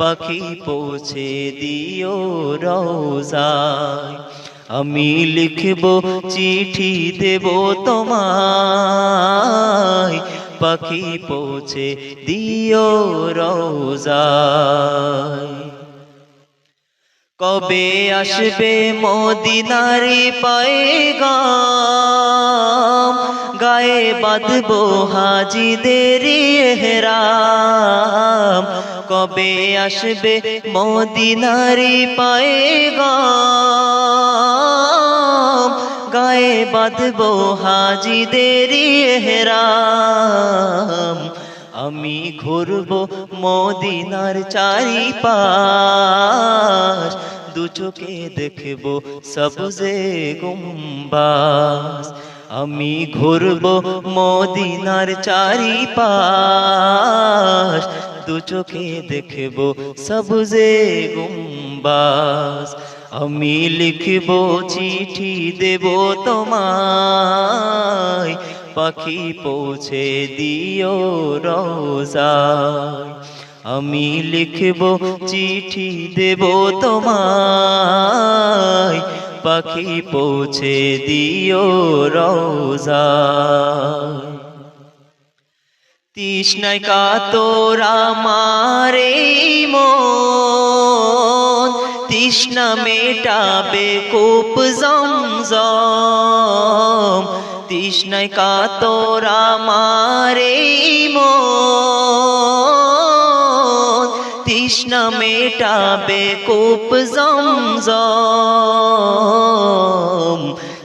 পাখি পৌঁছে দিও রোজায়। আমি লিখব, চিঠি দেব তোমায়। পাখি পৌঁছে দিও রোজায়। কবে আসবে মদিনারি পায়গাম? গায়ে বাঁধবো হাজিদের হেরাম কবে আসবে মদিনারি পায়ে গায়ে বাঁধবো হাজিদের হেরাম আমি ঘুরব মদিনার চারি পাশ দু চোখে দেখব সবজে গুম্বাস আমি ঘুরব মদিনার চারি পাশ দু চোখে দেখব সবজে গুম্বাস আমি লিখব, চিঠি দেব তোমায়। পাখি পৌঁছে দিও রোজায়। আমি লিখব, চিঠি দেব তোমায়। পাখি পৌঁছে দিও রোজায়। তৃষ্ণায় কাতরা মারে মন, তৃষ্ণা মেটাবে কূপ জমজম। তৃষ্ণায় কাতরা মারে মন, তৃষ্ণা মেটাবে কূপ জমজম।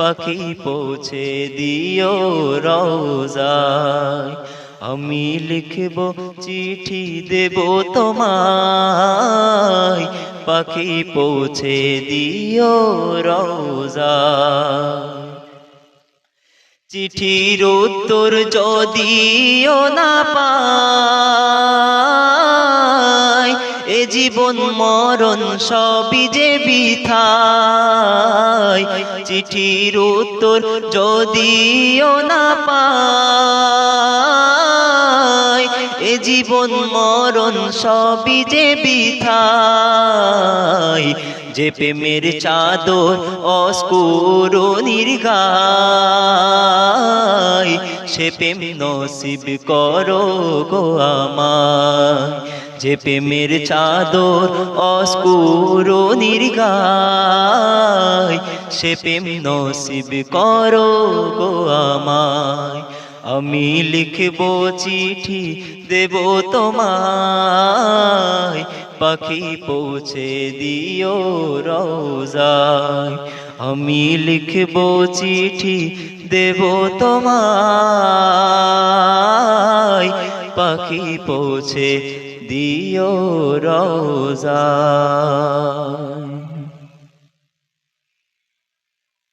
পাখি পৌঁছে দিও রোজায় আমি লিখব চিঠি দেব তোমায়। পাখি পৌঁছে দিও রোজা চিঠির উত্তর যদিও না পাই, এ জীবন মরণ সবই যে বিথায় চিঠির উত্তর যদিও না পাই, এ জীবন মরণ সবই যে বিথায় যে প্রেমের চাদর অস্কুরনির গায় সে প্রেম নসিব করো গো আমায়। যে প্রেমের চাদর অস্কুরনির গায় সে প্রেম নসিব করো গো আমায়। আমি লিখব চিঠি, দেব তোমায়। পাখি পৌঁছে দিও রোজায়। আমি লিখব চিঠি, দেব তোমায়। পাখি পৌঁছে দিও রোজায়